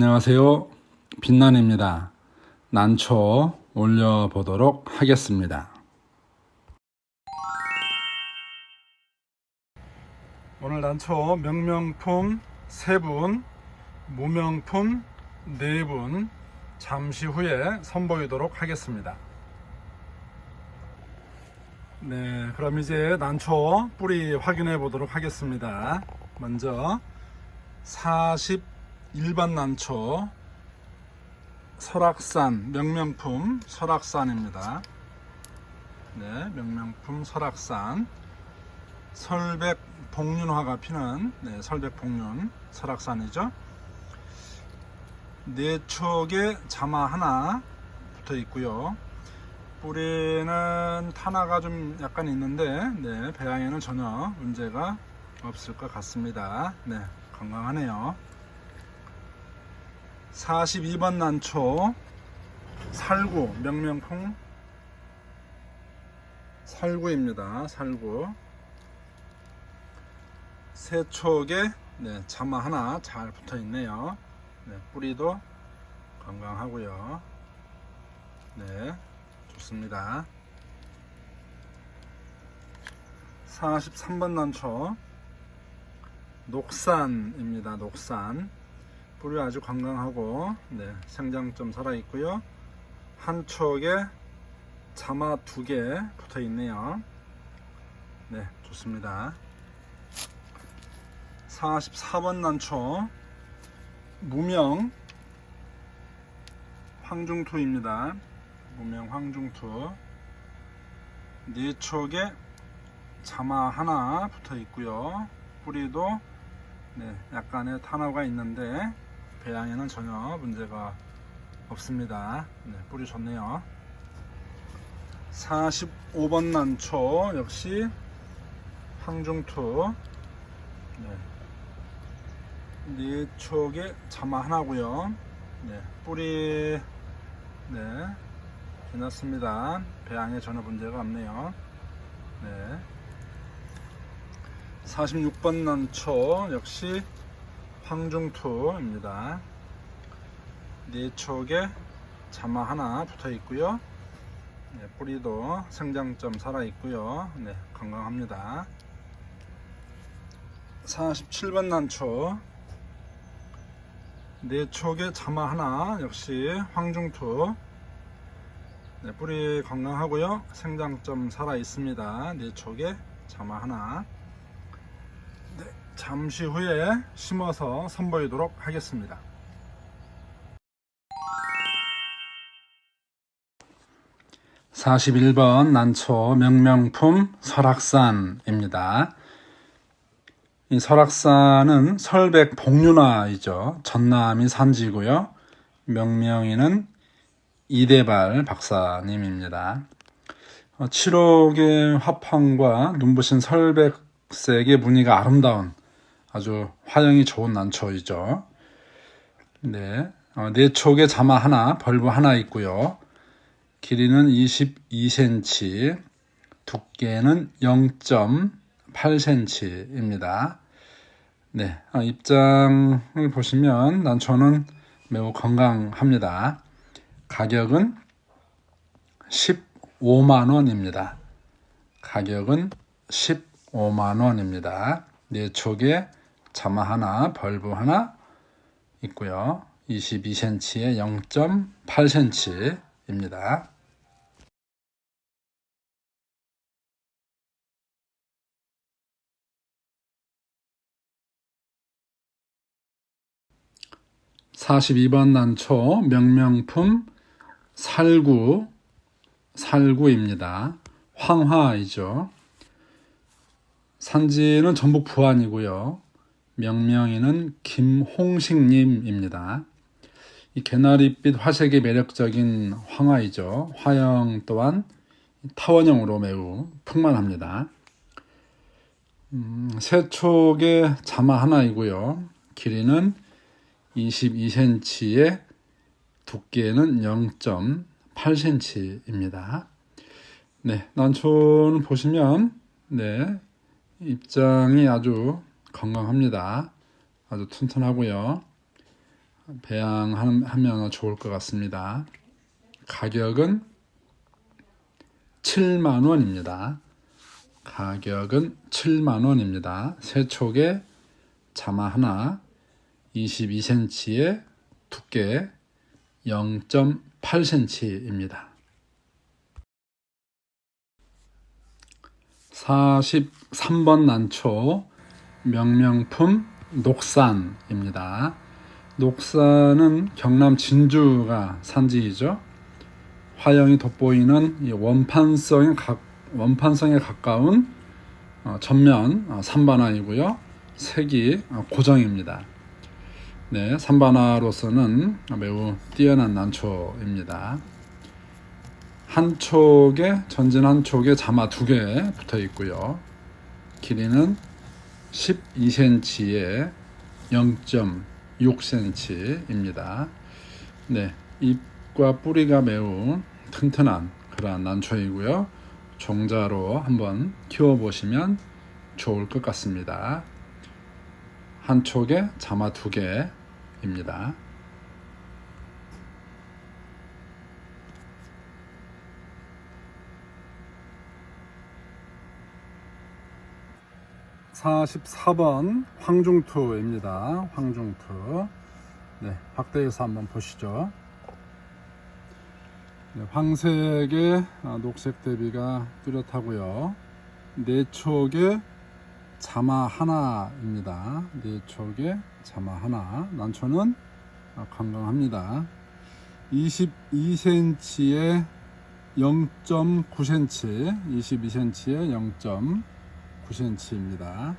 안녕하세요. 빛난입니다. 난초 올려보도록 하겠습니다. 오늘 난초 명명품 3분, 무명품 4분 잠시 후에 선보이도록 하겠습니다. 네, 그럼 이제 난초 뿌리 확인해 보도록 하겠습니다. 먼저 41번 난초 설악산 명명품 설악산입니다. 네, 명명품 설악산 설백 복륜화가 피는 네, 설백 복륜 설악산이죠. 네 촉에 자마 하나 붙어 있고요. 뿌리는 탄화가 좀 약간 있는데 네, 배양에는 전혀 문제가 없을 것 같습니다. 네, 건강하네요. 42번 난초 살구 명명품 살구입니다. 살구 세 촉에 네, 자마 하나 잘 붙어 있네요. 네, 뿌리도 건강하고요. 네, 좋습니다. 43번 난초 녹산입니다. 녹산 뿌리 아주 건강하고 네, 생장점 살아 있고요. 한 촉에 자마 두 개 붙어 있네요. 네, 좋습니다. 44번 난초 무명 황중토입니다. 무명 황중토 네 촉에 자마 하나 붙어 있고요. 뿌리도 네, 약간의 탄화가 있는데 배양에는 전혀 문제가 없습니다. 네, 뿌리 좋네요. 45번 난초 역시 황중토 네. 네 촉에 자마 하나고요. 네, 뿌리 네, 괜찮습니다. 배양에 전혀 문제가 없네요. 네. 46번 난초 역시 황중토입니다. 네 촉에 자마 하나 붙어 있고요. 네, 뿌리도 생장점 살아 있고요. 네, 건강합니다. 47번 난초 네 촉에 자마 하나 역시 황중토 네, 뿌리 건강하고요. 생장점 살아 있습니다. 네 촉에 자마 하나 네, 잠시 후에 심어서 선보이도록 하겠습니다. (41번) 난초 명명품 설악산입니다. 이 설악산은 설백 복륜화이죠. 전남이 산지고요. 명명인은 이대발 박사님입니다. 7억의 화판과 눈부신 설백색의 무늬가 아름다운 아주 화형이 좋은 난초이죠. 네, 어, 네 촉에 자마 하나, 벌브 하나 있고요. 길이는 22cm, 두께는 0.8cm입니다. 네, 어, 입장을 보시면 난초는 매우 건강합니다. 가격은 15만 원입니다. 가격은 15만 원입니다. 네 촉에 자마 하나, 벌브 하나 있고요. 22cm에 0.8cm입니다. 42번 난초 명명품 살구 살구입니다. 황화이죠. 산지는 전북 부안이고요. 명명인은 김홍식님입니다. 이 개나리빛 화색이 매력적인 황화이죠. 화형 또한 타원형으로 매우 풍만합니다. 음, 세촉의 자마 하나이고요. 길이는 22cm에 두께는 0.8cm입니다. 네, 난초는 보시면 네, 입장이 아주 건강합니다. 아주 튼튼하고요. 배양하면 좋을 것 같습니다. 가격은 7만 원입니다. 가격은 7만 원입니다. 세촉에 자마 하나 22cm의 두께 0.8cm입니다. 43번 난초 명명품 녹산입니다. 녹산은 경남 진주가 산지이죠. 화형이 돋보이는 이 원판성에, 가, 원판성에 가까운 어, 전면 어, 삼반화이고요. 색이 어, 고정입니다. 네, 삼반화로서는 매우 뛰어난 난초입니다. 한 촉에 전진 한 촉에 자마 두 개 붙어 있고요. 길이는 12cm에 0.6cm입니다. 네, 잎과 뿌리가 매우 튼튼한 그러한 난초이고요. 종자로 한번 키워 보시면 좋을 것 같습니다. 한 촉에 자마 두 개입니다. (44번) 황중투입니다 황중투 네 확대해서 한번 보시죠 네, 황색의 아, 녹색 대비가 뚜렷하고요 내촉에 자마 하나입니다. 네 촉에 자마 하나. 난초는 아, 건강합니다. 22cm에 0.9cm, 22cm에 0.9cm입니다.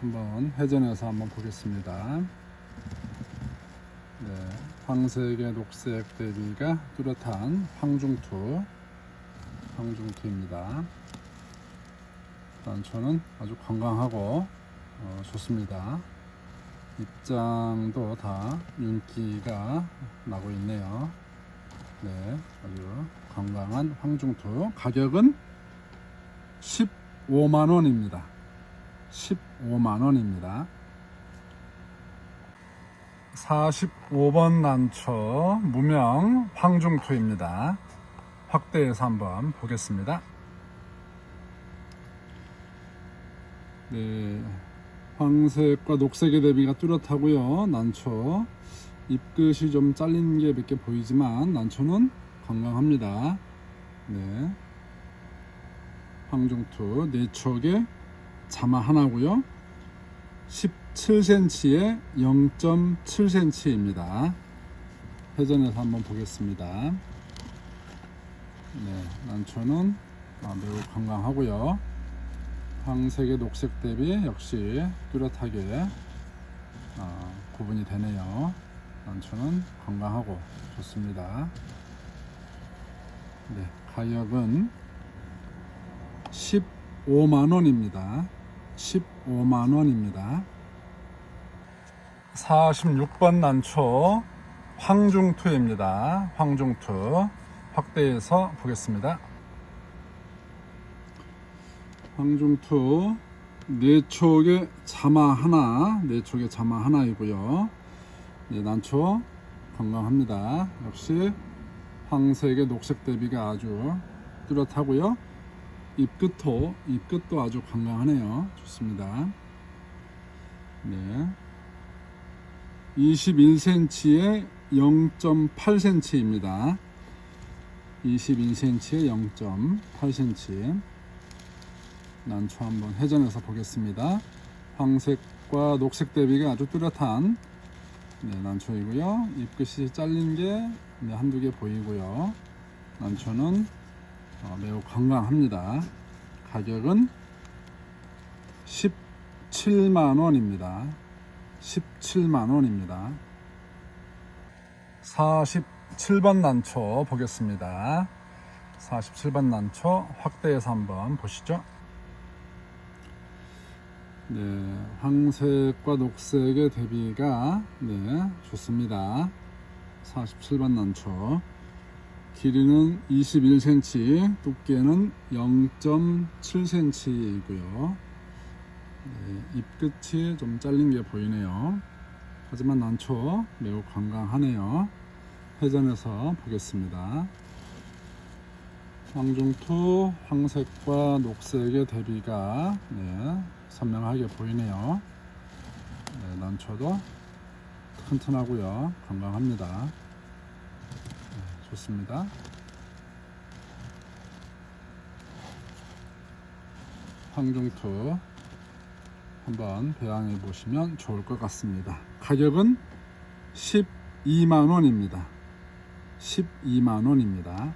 한번 회전해서 한번 보겠습니다. 네, 황색의 녹색 대비가 뚜렷한 황중투, 황중투입니다. 난초는 아주 건강하고 어, 좋습니다. 입장도 다 윤기가 나고 있네요. 네, 아주 건강한 황중투. 가격은 15만 원입니다. 15만 원입니다. 45번 난초 무명 황중투입니다. 확대해서 한번 보겠습니다. 네, 황색과 녹색의 대비가 뚜렷하고요. 난초 잎끝이 좀 잘린 게 몇 개 보이지만 난초는 건강합니다. 네, 황중투 네 촉에 자마 하나고요. 17cm에 0.7cm입니다. 회전해서 한번 보겠습니다. 네, 난초는 아, 매우 건강하고요. 황색의 녹색 대비 역시 뚜렷하게 어, 구분이 되네요. 난초는 건강하고 좋습니다. 네, 가격은 15만 원입니다. 15만 원입니다. 46번 난초 황중투입니다. 황중투 확대해서 보겠습니다. 황중투 네 촉에 자마 하나, 네 촉에 자마 하나이고요. 네, 난초 건강합니다. 역시 황색의 녹색 대비가 아주 뚜렷하고요. 잎끝도 잎끝도 아주 건강하네요. 좋습니다. 네. 21cm에 0.8cm입니다. 22cm에 0.8cm. 난초 한번 회전해서 보겠습니다. 황색과 녹색 대비가 아주 뚜렷한 네, 난초이고요. 잎끝이 잘린 게 네, 한두 개 보이고요. 난초는 어, 매우 건강합니다. 가격은 17만 원입니다. 17만 원입니다. 47번 난초 보겠습니다. 47번 난초 확대해서 한번 보시죠. 네, 황색과 녹색의 대비가 네, 좋습니다. 47번 난초. 길이는 21cm, 두께는 0.7cm이고요. 네, 잎끝이 좀 잘린 게 보이네요. 하지만 난초 매우 건강하네요. 회전해서 보겠습니다. 황중투 황색과 녹색의 대비가 네, 선명하게 보이네요. 네, 난초도 튼튼하고요. 건강합니다. 네, 좋습니다. 황중투 한번 배양해 보시면 좋을 것 같습니다. 가격은 12만 원입니다. 12만 원입니다.